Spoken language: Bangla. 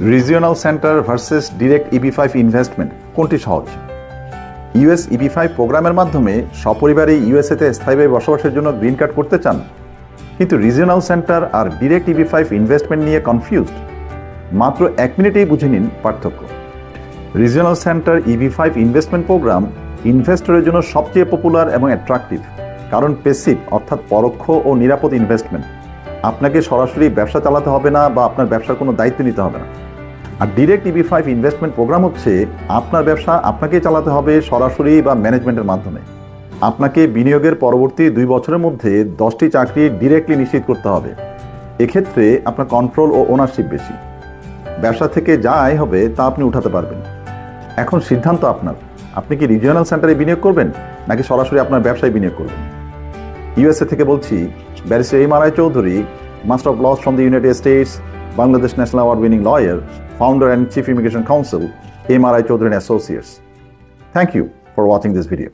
Regional centre versus direct EB five investment কোনটি সহজ? ইউএস ইবি ফাইভ প্রোগ্রামের মাধ্যমে সপরিবারে ইউএসএতে স্থায়ীভাবে বসবাসের জন্য গ্রিন কার্ড করতে চান। কিন্তু রিজিওনাল সেন্টার আর ডিরেক্ট ইবি ফাইভ ইনভেস্টমেন্ট নিয়ে কনফিউজড মাত্র এক মিনিটেই বুঝে নিন পার্থক্য। Regional centre EB five investment programme ইনভেস্টরের জন্য সবচেয়ে পপুলার এবং অ্যাট্রাকটিভ কারণ পেসিভ অর্থাৎ পরোক্ষ ও নিরাপদ ইনভেস্টমেন্ট আপনাকে সরাসরি ব্যবসা চালাতে হবে না বা আপনার ব্যবসার কোনো দায়িত্ব নিতে হবে না। আর direct EB five investment programme হচ্ছে আপনার ব্যবসা আপনাকেই চালাতে হবে সরাসরি বা ম্যানেজমেন্টের মাধ্যমে। আপনাকে বিনিয়োগের পরবর্তী দুই বছরের মধ্যে দশটি চাকরি ডিরেক্টলি নিশ্চিত করতে হবে। এক্ষেত্রে আপনার কন্ট্রোল ও ওনারশিপ বেশি। ব্যবসা থেকে যা আয় হবে তা আপনি উঠাতে পারবেন। এখন সিদ্ধান্ত আপনার। আপনি কি রিজিওনাল সেন্টারে বিনিয়োগ করবেন, নাকি সরাসরি আপনার ব্যবসায় বিনিয়োগ করবেন? ইউএসএ থেকে বলছি, barrister M R I Chowdhury master of laws from the United States Bangladesh National Award winning lawyer, founder and chief immigration counsel, MRI Chaudhary Associates. Thank you for watching this video.